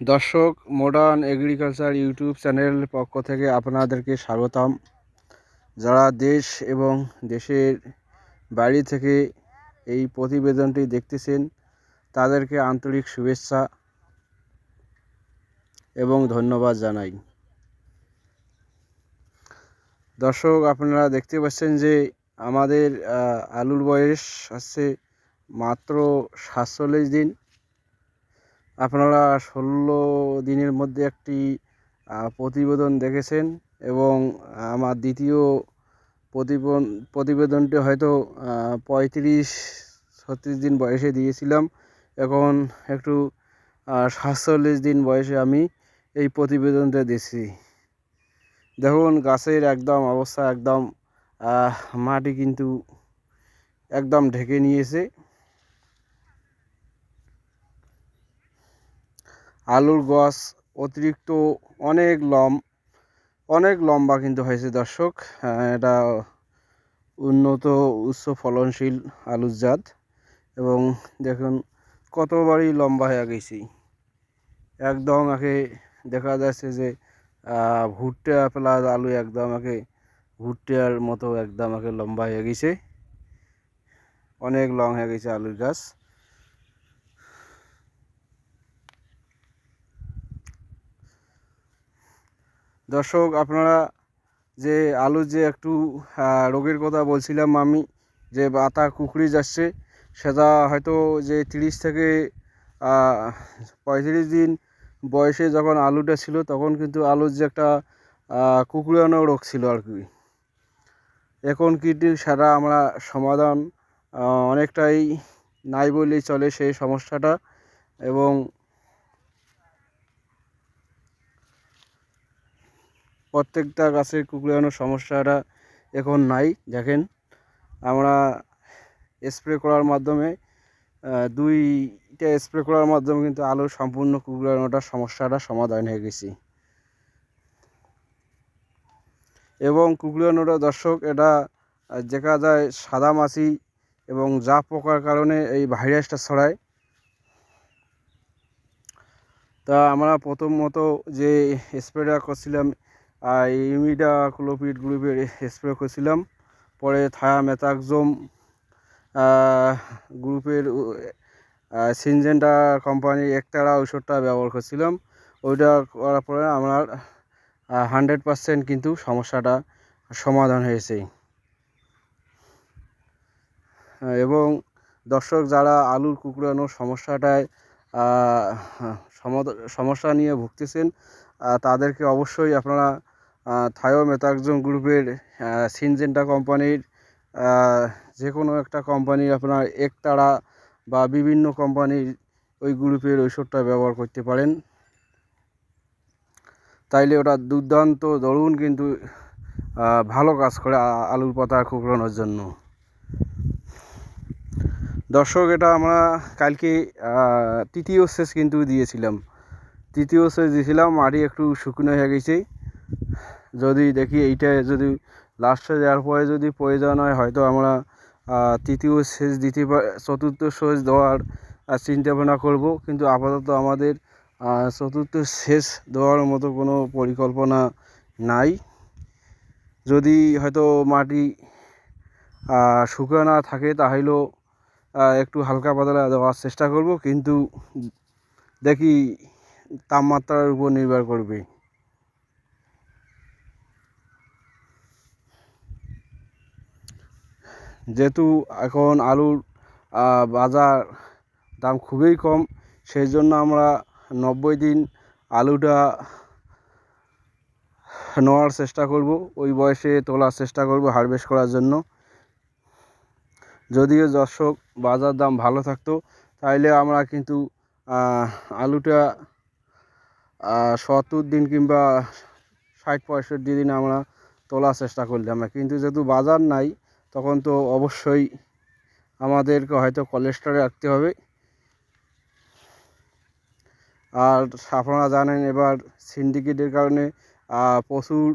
দর্শক modern agriculture YouTube চ্যানেলের পক্ষ থেকে আপনাদেরকে স্বাগতম। যারা দেশ এবং দেশের বাইরে থেকে এই প্রতিবেদনটি দেখতেছেন, তাদেরকে আন্তরিক শুভেচ্ছা এবং ধন্যবাদ জানাই। দর্শক, আপনারা দেখতে পাচ্ছেন যে আমাদের আলুর বয়স হচ্ছে মাত্র সাতচল্লিশ দিন। আপনারা ষোলো দিনের মধ্যে একটি প্রতিবেদন দেখেছেন এবং আমার দ্বিতীয় প্রতিবেদনটি হয়তো পঁয়ত্রিশ, ছত্রিশ দিন বয়সে দিয়েছিলাম। এখন একটু সাতচল্লিশ দিন বয়সে আমি এই প্রতিবেদনটা দিচ্ছি দেখুন, গাছের একদম অবস্থা একদম মাটি কিন্তু একদম ঢেকে নিয়েছে। আলুর গাছ, অতিরিক্ত অনেক লম, অনেক লম্বা কিন্তু হয়েছে দর্শক। এটা উন্নত, উচ্চ ফলনশীল আলুর জাত। এবং দেখুন, কতবারই লম্বা হয়ে গেছি। একদম আগে দেখা যাচ্ছে যে ভুট্টা প্লাস আলু একদম আগে ভুট্টার মতো একদম আগে লম্বা হয়ে গেছে। অনেক লং হয়ে গেছে আলুর গাছ। দর্শক আপনারা যে আলুর যে একটু রোগের কথা বলছিলাম আমি যে পাতা কুকড়ে যাচ্ছে সেটা হয়তো যে তিরিশ থেকে পঁয়ত্রিশ দিন বয়সে যখন আলুটা ছিল তখন কিন্তু আলুর যে একটা আহ, কুকড়ানো রোগ ছিল আর কি। এখন কিন্তু সেটা আমরা সমাধান অনেকটাই নাই বললেই চলে সেই সমস্যাটা এবং প্রত্যেকটা গাছের কুকড়ানোর সমস্যাটা এখন নাই। দেখেন, আমরা স্প্রে করার মাধ্যমে দুইটা স্প্রে করার মাধ্যমে কিন্তু আলুর সম্পূর্ণ কুকড়ানোটার সমস্যাটা সমাধান হয়ে গেছি। এবং কুকড়ানোটা দর্শক, এটা দেখা যায় সাদা মাছি এবং জাপ পোকার কারণে এই ভাইরাসটা ছড়ায়। তা আমরা প্রথমত যে স্প্রেটা করছিলাম ইমিডা ক্লোপিড গ্রুপের স্প্রে করেছিলাম। পরে থায়া মেথাক্সোম গ্রুপের সিনজেন্টা কোম্পানির একতারা ঔষধটা ব্যবহার করছিলাম। ওইটা করার পরে আমার হান্ড্রেড পারসেন্ট কিন্তু সমস্যাটা সমাধান হয়েছে। এবং দর্শক যারা আলুর কুকড়ানোর সমস্যাটায় সমস্যা নিয়ে ভুগতেছেন তাদেরকে অবশ্যই আপনারা থায়োমেথাক্সোম গ্রুপের সিনজেন্টা কোম্পানির যে কোনো একটা কোম্পানির আপনার একতারা বা বিভিন্ন কোম্পানির ওই গ্রুপের ঔষধটা ব্যবহার করতে পারেন। তাইলে ওটা দুর্দান্ত দরুন কিন্তু ভালো কাজ করে আলুর পাতা কুকড়ানোর জন্য। দর্শক, এটা আমরা কালকে তৃতীয় সেচ কিন্তু দিয়েছিলাম। তৃতীয় সেচ দিয়েছিলাম, মাটি একটু শুকনো হয়ে গেছে। যদি দেখি এইটা যদি লাস্টে দেওয়ার পরে যদি প্রয়োজন হয়, হয়তো আমরা তৃতীয় সেচ দিতে চতুর্থ সেচ দেওয়ার চিন্তা ভাবনা করব। কিন্তু আপাতত আমাদের চতুর্থ সেচ দেওয়ার মতো কোনো পরিকল্পনা নাই। যদি হয়তো মাটি শুকনো থাকে তাহলেও একটু হালকা পাতলা দেওয়ার চেষ্টা করব। কিন্তু দেখি তাপমাত্রার উপর নির্ভর করবে। যেহেতু এখন আলুর বাজার দাম খুবই কম সেই জন্য আমরা নব্বই দিন আলুটা নেওয়ার চেষ্টা করব। ওই বয়সে তোলার চেষ্টা করব হারভেস্ট করার জন্য। যদিও দর্শক, বাজার দাম ভালো থাকতো, তাইলে আমরা কিন্তু আলুটা সত্তর দিন কিংবা ষাট পঁয়ষট্টি দিন আমরা তোলার চেষ্টা করলাম। কিন্তু যেহেতু বাজার নাই তখন তো অবশ্যই আমাদেরকে হয়তো কোলেস্টোরে রাখতে হবে। আর আপনারা জানেন এবার সিন্ডিকেটের কারণে প্রচুর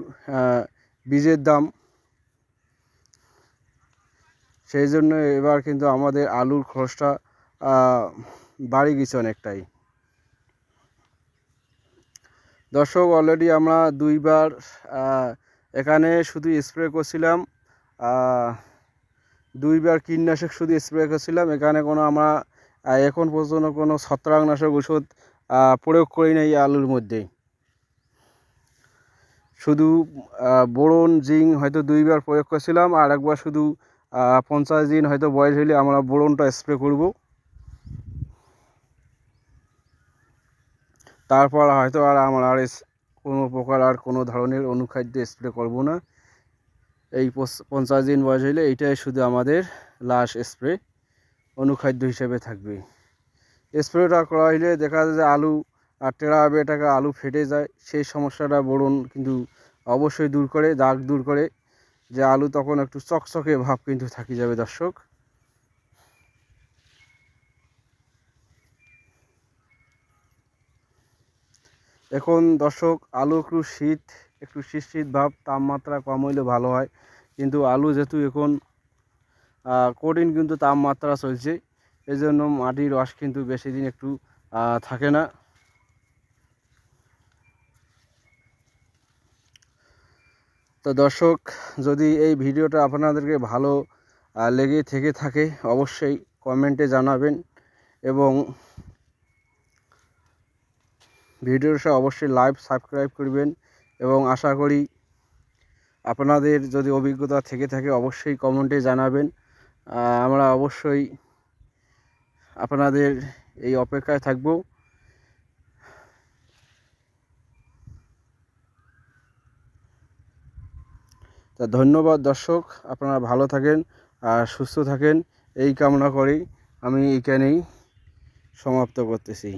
বীজের দাম। সেই জন্য এবার কিন্তু আমাদের আলুর খরচটা বাড়ে গেছে অনেকটাই। দর্শক অলরেডি আমরা দুইবার এখানে শুধু স্প্রে করছিলাম। দুইবার কীটনাশক শুধু স্প্রে করছিলাম। এখানে কোনো আমরা এখন পর্যন্ত কোনো ছত্রাকনাশক ওষুধ প্রয়োগ করি নাই আলুর মধ্যে। শুধু বোরন জিং হয়তো দুইবার প্রয়োগ করছিলাম, আর একবার শুধু পঞ্চাশ দিন হয়তো বয়স হলে আমরা বোরনটা স্প্রে করব। তারপর হয়তো আর আমরা আর কোনো প্রকার আর কোনো ধরনের অনুখাদ্য স্প্রে করব না। এই পঞ্চাশ দিন বয়স হলে এইটাই শুধু আমাদের লাস্ট স্প্রে অনুখাদ্য হিসেবে থাকবে। স্প্রেটা করা হইলে দেখা যায় যে আলু আর টেরা বেটাকে আলু ফেটে যায়, সেই সমস্যাটা বোরন কিন্তু অবশ্যই দূর করে, দাগ দূর করে, যে আলু তখন একটু চকচকে ভাব কিন্তু থাকি যাবে দর্শক। এখন দর্শক, আলু একটু শীত একটু শীত শীত ভাব, তাপমাত্রা কম হইলে ভালো হয়। কিন্তু আলু যেহেতু এখন কঠিন কিন্তু তাপমাত্রা চলছে এই জন্য মাটির রস কিন্তু বেশি দিন একটু থাকে না। তো দর্শক, যদি এই ভিডিওটা আপনাদেরকে ভালো লেগে থেকে থাকে, অবশ্যই কমেন্টে জানাবেন এবং ভিডিওটা অবশ্যই লাইভ সাবস্ক্রাইব করবেন। এবং আশা করি আপনাদের যদি অভিজ্ঞতা থেকে থাকে অবশ্যই কমেন্টে জানাবেন। আমরা অবশ্যই আপনাদের এই অপেক্ষায় থাকব। তা ধন্যবাদ দর্শক, আপনারা ভালো থাকেন আর সুস্থ থাকেন। এই কামনা করেই আমি এইখানেই সমাপ্ত করতেছি।